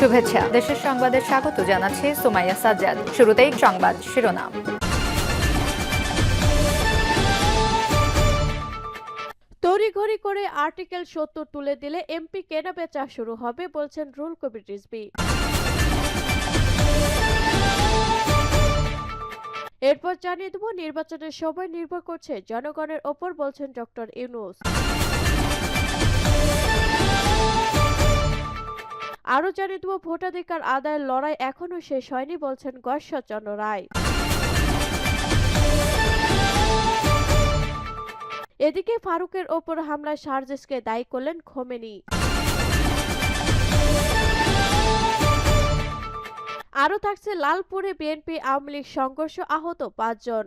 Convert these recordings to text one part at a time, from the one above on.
শুভেচ্ছা। দেশের সংবাদে স্বাগত জানাচ্ছি সোমাইয়া সাজ্জাদ। শুরুতেই সংবাদ শিরোনাম। তড়িঘড়ি করে আর্টিকেল সত্তর তুলে দিলে এমপি কেনা বেচা শুরু হবে বলছেন রুল কবির রিজভি। এরপর জানিয়ে দেব, নির্বাচনের সময় নির্ভর করছে জনগণের ওপর বলছেন ডক্টর ইউনুস। আরও জানিয়ে দেব, ভোটাধিকার আদায়ের লড়াই এখনও শেষ হয়নি বলছেন গশ্বরচন্দ্র রায়। এদিকে ফারুকের ওপর হামলায় শারজেসকে দায়ী করলেন খোমেনি। আরও থাকছে, লালপুরে বিএনপি আওয়ামী লীগ সংঘর্ষ আহত পাঁচজন।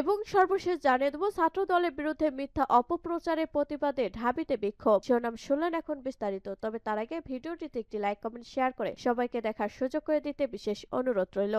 এবং সর্বশেষ জানিয়ে দেবো ছাত্র দলের বিরুদ্ধে মিথ্যা অপপ্রচারের প্রতিবাদে ঢাবিতে বিক্ষোভ। শিরোনাম শুনলেন এখন বিস্তারিত, তবে তার আগে ভিডিওটিতে একটি লাইক কমেন্ট শেয়ার করে সবাইকে দেখার সুযোগ করে দিতে বিশেষ অনুরোধ রইল।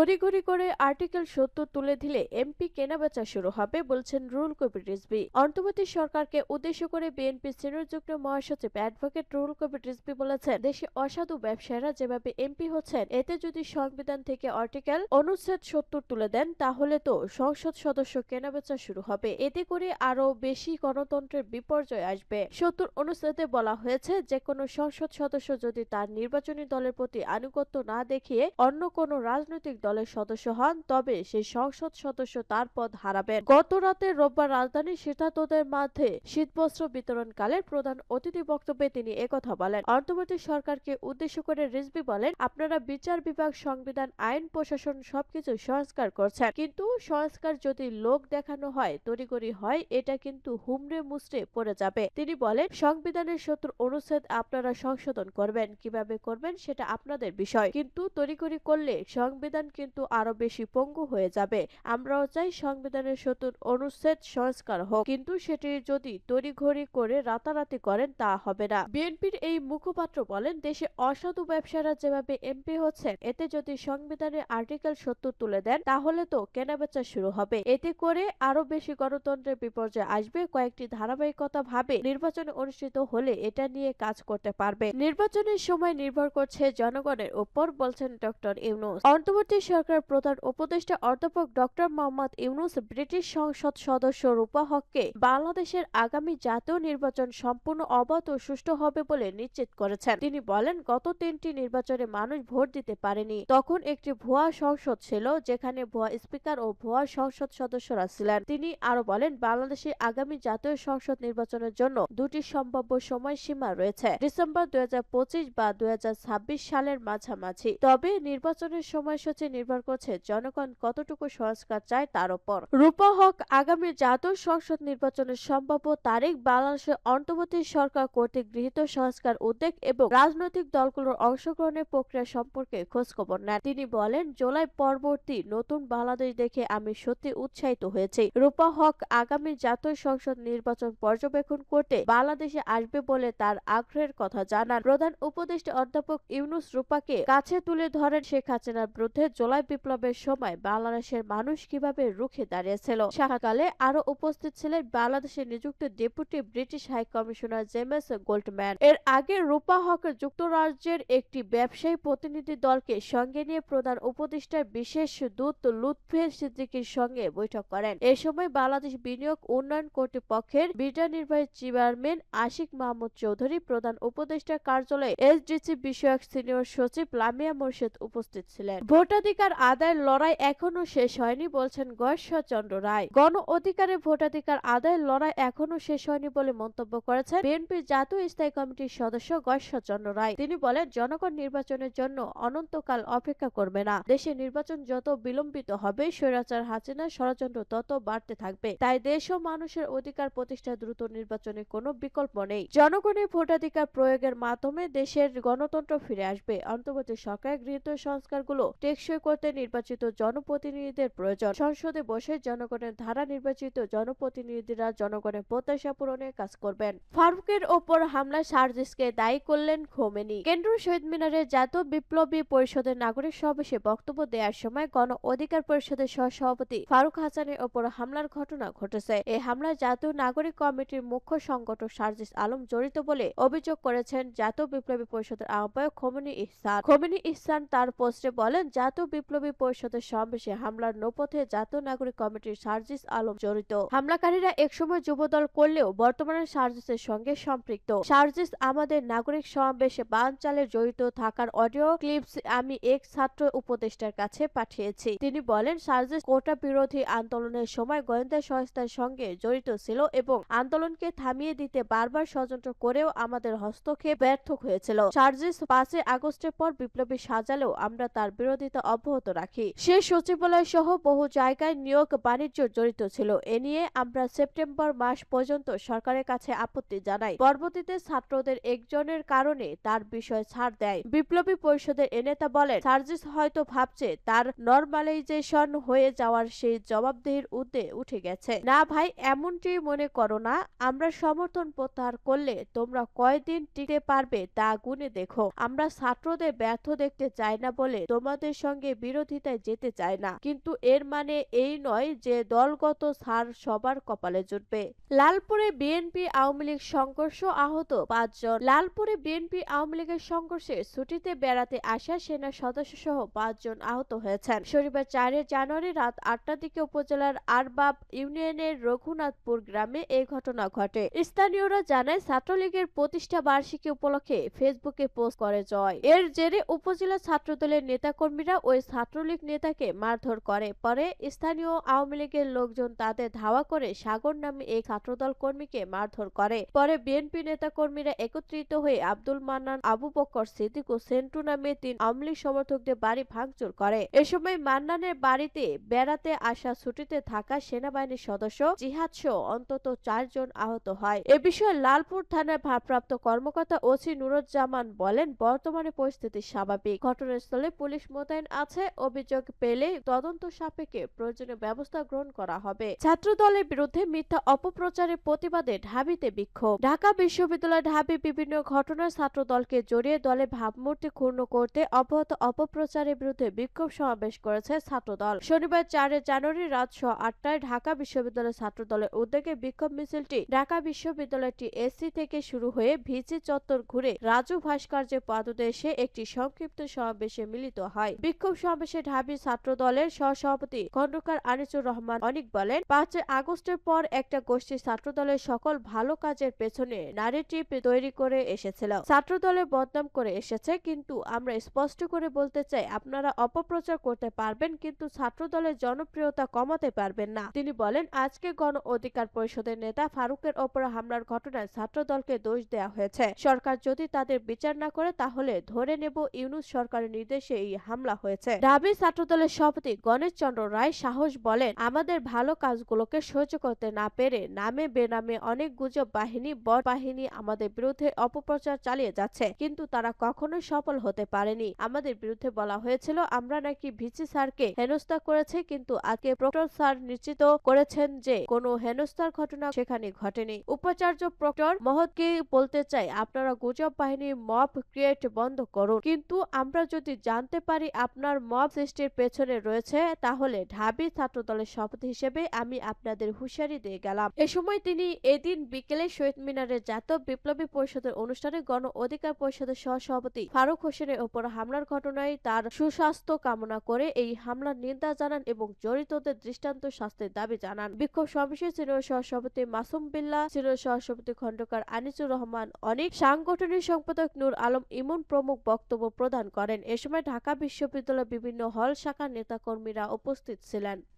তড়িঘড়ি করে আর্টিকেল সত্তর তুলে দিলে এমপি কেনাবেচা শুরু হবে বলছেন রুল কবির রিজভি। অন্তর্বর্তী সরকারকে উদ্দেশ্য করে বিএনপি সিনিয়র যুগ্ম মহাসচিব অ্যাডভোকেট রুল কবির রিজভি বলেছেন, দেশে অসাধু ব্যবসায়ীরা যেভাবে এমপি হচ্ছেন, এতে যদি সংবিধান থেকে আর্টিকেল অনুচ্ছেদ সত্তর তুলে দেন, তাহলে তো সংসদ সদস্য কেনাবেচা শুরু হবে। এতে করে আরও বেশি গণতন্ত্রের বিপর্যয় আসবে। সত্তর অনুচ্ছেদে বলা হয়েছে যে কোনো সংসদ সদস্য যদি তার নির্বাচনী দলের প্রতি আনুগত্য না দেখিয়ে অন্য কোনো রাজনৈতিক দলের সদস্য হন, তবে সেই সংসদ সদস্য তার পদ হারাবেন। গত রাতে রোববার রাজধানীর সিদ্ধার্থদের মাঝে শীতবস্ত্র বিতরণকালে প্রধান অতিথি বক্তব্যে তিনি একথা বলেন, অন্তর্বর্তী সরকারকে উদ্দেশ্য করে রিজভি বলেন, আপনারা বিচার বিভাগ, সংবিধান, আইন, প্রশাসন সবকিছু সংস্কার করছেন। কিন্তু সংস্কার যদি লোক দেখানো হয় তড়িগড়ি হয়, এটা কিন্তু হুমড়ে মুচড়ে পড়ে যাবে। তিনি বলেন, সংবিধানের সত্তর অনুচ্ছেদ আপনারা সংশোধন করবেন। কীভাবে করবেন সেটা আপনাদের বিষয়। কিন্তু তড়িগড়ি করলে সংবিধান কিন্তু আরও বেশি পঙ্গু হয়ে যাবে। আমরাও চাই সংবিধানের সত্তর অনুচ্ছেদ সংস্কার হোক। কিন্তু সেটি যদি তড়িঘড়ি করে রাতারাতি করেন, তা হবে না। বিএনপির এই মুখপাত্র বলেন, দেশে অসাধু ব্যবসায়ীরা যেভাবে এমপি হচ্ছেন, এতে যদি সংবিধানের আর্টিকেল সত্তর তুলে দেন, তাহলে তো কেনাবেচা শুরু হবে। এতে করে আরও বেশি গণতন্ত্রের বিপর্যয় আসবে। কয়েকটি ধারাবাহিকতা ভাবে নির্বাচন অনুষ্ঠিত হলে এটা নিয়ে কাজ করতে পারবে। নির্বাচনের সময় নির্ভর করছে জনগণের উপর, বলছেন ডক্টর ইউনুস। অন্তর্বর্তী সরকার প্রধান উপদেষ্টা অধ্যাপক ডক্টর মোহাম্মদ ইউনুস ব্রিটিশ সংসদ সদস্য রূপা হককে বাংলাদেশের আগামী জাতীয় নির্বাচন সম্পূর্ণ অবাধ ও সুষ্ঠু হবে বলে নিশ্চিত করেছেন। তিনি বলেন, গত তিনটি নির্বাচনে মানুষ ভোট দিতে পারেনি। তখন একটি ভুয়া সংসদ ছিল, যেখানে ভুয়া স্পিকার ও ভুয়া সংসদ সদস্যরা ছিলেন। তিনি আরও বলেন বাংলাদেশে আগামী জাতীয় সংসদ নির্বাচনের জন্য দুটি সম্ভাব্য সময়সীমা রয়েছে, ডিসেম্বর দুই হাজার পঁচিশ বা দুই হাজার ছাব্বিশ সালের মাঝামাঝি। তবে নির্বাচনের সময়সূচি নির্ভর করছে জনগণ কতটুকু সংস্কার চায় তার উপর রূপা হক আগামী জাতীয় সংসদ নির্বাচনের সম্ভাব্য তারিখ বাংলাদেশের অন্তর্বর্তী সরকার কর্তৃক গৃহীত সংস্কার উদ্যোগ এবং রাজনৈতিক দলগুলোর অংশগ্রহণের প্রক্রিয়া সম্পর্কে খোঁজখবর নেন। তিনি বলেন, জুলাই পরবর্তী নতুন বাংলাদেশ দেখে আমি সত্যি উৎসাহিত হয়েছি। রূপা হক আগামী জাতীয় সংসদ নির্বাচন পর্যবেক্ষণ করতে বাংলাদেশে আসবে বলে তার আগ্রহের কথা জানান। প্রধান উপদেষ্টা অধ্যাপক ইউনুস রূপাকে কাছে তুলে ধরেন শেখ হাসিনার বিরুদ্ধে জুলাই বিপ্লবের সময় বাংলাদেশের মানুষ কীভাবে রুখে দাঁড়িয়েছিল? সাক্ষাৎকালে আরও উপস্থিত ছিলেন বাংলাদেশে নিযুক্ত deputy British high commissioner James Goldman. এর আগে রূপা হক যুক্তরাজ্যের একটি ব্যবসায়ী প্রতিনিধি দলকে সঙ্গে নিয়ে প্রধান উপদেষ্টার বিশেষ দূত লুৎফে সিদ্দিকীর সঙ্গে বৈঠক করেন। এ সময় বাংলাদেশ বিনিয়োগ উন্নয়ন কর্তৃপক্ষের বিডা নির্বাহী চেয়ারম্যান আশিক মাহমুদ চৌধুরী, প্রধান উপদেষ্টা কার্যালয়ে এসডিসি বিষয়ক সিনিয়র সচিব লামিয়া মোর্শেদ উপস্থিত ছিলেন। ভোটাধিকার আদায়ের লড়াই এখনও শেষ হয়নি বলছেন গয়েশ্বরচন্দ্র রায়। গণ অধিকারে ভোটাধিকার আদায়ের লড়াই এখনও শেষ হয়নি বলে মন্তব্য করেছেন বিএনপির জাতীয় স্থায়ী কমিটির সদস্য গয়েশ্বরচন্দ্র রায়। তিনি বলেন, জনগণ নির্বাচনের জন্য অনন্তকাল অপেক্ষা করবে না। দেশে নির্বাচন যত বিলম্বিত হবে, স্বৈরাচার হাসিনা ষড়যন্ত্র তত বাড়তে থাকবে। তাই দেশ ও মানুষের অধিকার প্রতিষ্ঠা দ্রুত নির্বাচনের কোনো বিকল্প নেই। জনগণের ভোটাধিকার প্রয়োগের মাধ্যমে দেশের গণতন্ত্র ফিরে আসবে। অন্তর্বর্তী সরকার গৃহীত সংস্কারগুলো টেকসই করতে নির্বাচিত জনপ্রতিনিধিদের প্রয়োজন। সংসদে বসে জনগণের ধারা নির্বাচিত জনপ্রতিনিধিরা জনগণের প্রত্যাশা পূরণে কাজ করবেন। ফারুকের ওপর হামলা সার্জিসকে দায়ী করলেন খোমেনি। কেন্দ্রীয় শহীদ মিনারে জাতীয় বিপ্লবী পরিষদের নাগরিক সমাবেশে বক্তব্য দেওয়ার সময় গণ অধিকার পরিষদের সহসভাপতি ফারুক হাসানের ওপর হামলার ঘটনা ঘটেছে। এই হামলায় জাতীয় নাগরিক কমিটির মুখ্য সংগঠক সার্জিস আলম জড়িত বলে অভিযোগ করেছেন জাতীয় বিপ্লবী পরিষদের আহ্বায়ক খোমেনি ইহসান। খোমেনি ইহসান তার পোস্টে বলেন, জাতীয় বিপ্লবী পরিষদের সমাবেশে হামলার নৌপথে জাতীয় নাগরিক কমিটির সার্জিস আলম জড়িত। হামলাকারীরা একসময় যুবদল করলেও বর্তমানে সার্জিসের সঙ্গে সম্পৃক্ত। সার্জিস আমাদের নাগরিক সমাবেশে বান চালে জড়িত থাকার অডিও ক্লিপস আমি এক ছাত্র উপদেষ্টার কাছে পাঠিয়েছি। তিনি বলেন, সার্জিস কোটা বিরোধী আন্দোলনের সময় গোয়েন্দা সংস্থার সঙ্গে জড়িত ছিল এবং আন্দোলনকে থামিয়ে দিতে বারবার ষড়যন্ত্র করেও আমাদের হস্তক্ষেপ ব্যর্থ হয়েছিল। সার্জিস পাঁচই আগস্টের পর বিপ্লবী সাজালেও আমরা তার বিরোধিতা অব্যাহত রাখি। সে সচিবালয় সহ বহু জায়গায় নিয়োগ বাণিজ্য জড়িত ছিল। এ নিয়ে আমরা সেপ্টেম্বর মাস পর্যন্ত সরকারের কাছে আপত্তি জানাই। পরবর্তীতে ছাত্রদের একজনের কারণে তার বিষয়ে ছাড় দেয়। বিপ্লবী পরিষদের এ নেতা বলেন, সার্জিস হয়তো ভাবছে তার নর্মালাইজেশন হয়ে যাওয়ার সেই জবাবদিহির উদ্দে উঠে গেছে। না ভাই, এমনটি মনে করো না। আমরা সমর্থন প্রত্যাহার করলে তোমরা কয়দিন টিকে পারবে তা গুনে দেখো। আমরা ছাত্রদের ব্যর্থ দেখতে চাই না বলে তোমাদের সঙ্গে বিরোধিতায় যেতে চাই না। কিন্তু এর মানে এই নয় যে দলগত সার সবার কপালে জুটবে। লালপুরে বিএনপি আওয়ামী লীগ সংঘর্ষ আহত পাঁচজন লালপুরে বিএনপি আওয়ামী লীগের সংঘর্ষে ছুটিতে বেড়াতে আসা সেনা সদস্য সহ পাঁচজন আহত হয়েছেন। শনিবার চারে জানুয়ারি রাত আটটার দিকে উপজেলার আরবাব ইউনিয়নের রঘুনাথপুর গ্রামে এই ঘটনা ঘটে। স্থানীয়রা জানায়, ছাত্রলীগের প্রতিষ্ঠা বার্ষিকী উপলক্ষে ফেসবুকে পোস্ট করে জয়। এর জেরে উপজেলা ছাত্রদলের নেতাকর্মীরা ওই ছাত্রলীগ নেতাকে মারধর করে। পরে স্থানীয় আওয়ামী লীগের লোকজন তাদের ধাওয়া করে সাগর নামে এই ছাত্রদল কর্মীকে মারধর করে। পরে বিএনপি নেতাকর্মীরা একত্রিত হয়ে আব্দুল মান্নান, আবু বক্কর সিদ্দিক ও সেন্টু নামে তিন আওয়ামী লীগ সমর্থকদের বাড়ি ভাঙচুর করে। এ সময় মান্নানের বাড়িতে বেড়াতে আসা ছুটিতে থাকা সেনাবাহিনীর সদস্য জিহাদ সহ অন্তত চারজন আহত হয়। এ বিষয়ে লালপুর থানার ভারপ্রাপ্ত কর্মকর্তা ওসি নুরুজ্জামান বলেন, বর্তমানে পরিস্থিতি স্বাভাবিক। ঘটনাস্থলে পুলিশ মোতায়েন আছে অভিযোগ পেলে তদন্ত সাপেক্ষে প্রয়োজনীয় ব্যবস্থা গ্রহণ করা হবে। ছাত্র দলের বিরুদ্ধে মিথ্যা অপপ্রচারের প্রতিবাদে ঢাবিতে বিক্ষোভ। ঢাকা বিশ্ববিদ্যালয় ঢাবি বিভিন্ন ঘটনায় ছাত্র দলকে জড়িয়ে দলে ভাবমূর্তি ক্ষুণ্ণ করতে অব্যাহত অপপ্রচারের বিরুদ্ধে বিক্ষোভ সমাবেশ করেছে ছাত্রদল। শনিবার চারে জানুয়ারি রাত ছ আটটায় ঢাকা বিশ্ববিদ্যালয় ছাত্র দলের উদ্যোগে বিক্ষোভ মিছিলটি ঢাকা বিশ্ববিদ্যালয়টি এসসি থেকে শুরু হয়ে ভিসি চত্বর ঘুরে রাজু ভাস্কর্যের পাদদেশে একটি সংক্ষিপ্ত সমাবেশে মিলিত হয়। বিক্ষোভ সমাবেশে ঢাবি ছাত্র দলের সহসভাপতি খন্দকার আনিসুর রহমান অনিক বলেন পাঁচই আগস্টের পর একটা গোষ্ঠী ছাত্র দলের সকল ভালো কাজের পেছনে নারেটিভ তৈরি করে এসেছিল। ছাত্র দলের বদনাম করে এসেছে, কিন্তু আমরা স্পষ্ট করে বলতে চাই, আপনারা অপপ্রচার করতে পারবেন, কিন্তু ছাত্র দলের জনপ্রিয়তা কমাতে পারবেন না। তিনি বলেন, আজকে গণ অধিকার পরিষদের নেতা ফারুকের ওপর হামলার ঘটনায় ছাত্র দলকে দোষ দেওয়া হয়েছে। সরকার যদি তাদের বিচার না করে, তাহলে ধরে নেব ইউনুস সরকারের নির্দেশে এই হামলা হয়েছে। ঢাবি ছাত্র দলের সভাপতি গণেশ চন্দ্র রায় সাহস বলেন, আমাদের ভালো কাজগুলোকে সহ্য করতে না পেরে নামে বেনামে অনেক গুজব বাহিনী বর বাহিনী আমাদের বিরুদ্ধে অপপ্রচার চালিয়ে যাচ্ছে। কিন্তু তারা কখনোই সফল হতে পারেনি। আমাদের বিরুদ্ধে বলা হয়েছিল, আমরা নাকি ভিসি স্যারকে হেনস্থা করেছে, কিন্তু আজকে প্রক্টর স্যার নিশ্চিত করেছেন যে কোনো হেনস্থার ঘটনা সেখানে ঘটেনি। উপাচার্য প্রক্টর মহৎকে বলতে চাই, আপনারা গুজব বাহিনীর মব ক্রিয়েট বন্ধ করুন। কিন্তু আমরা যদি জানতে পারি আপনার মব সৃষ্টির পেছনে রয়েছে, তাহলে ঢাবি ছাত্র দলের সভাপতি হিসেবে আমি আপনাদের হুঁশিয়ারি দিয়ে গেলাম। এ সময় তিনি এদিন বিকেলে শহীদ মিনারে জাতীয় বিপ্লবী পরিষদের অনুষ্ঠানে গণ অধিকার পরিষদের সহসভাপতি ফারুক হোসেনের ওপর হামলার ঘটনায় তার সুস্বাস্থ্য কামনা করে এই হামলার নিন্দা জানান এবং জড়িতদের দৃষ্টান্ত শাস্তির দাবি জানান। বিক্ষোভ সমাবেশে সিনিয়র সহসভাপতি মাসুম বিল্লাহ সিনিয়র সহসভাপতি খন্দকার আনিসুর রহমান, অনেক সাংগঠনিক সম্পাদক নূর আলম ইমন প্রমুখ বক্তব্য প্রদান করেন। এ সময় ঢাকা বিশ্ববিদ্যালয়ের বিভিন্ন হল শাখার নেতাকর্মীরা উপস্থিত ছিলেন।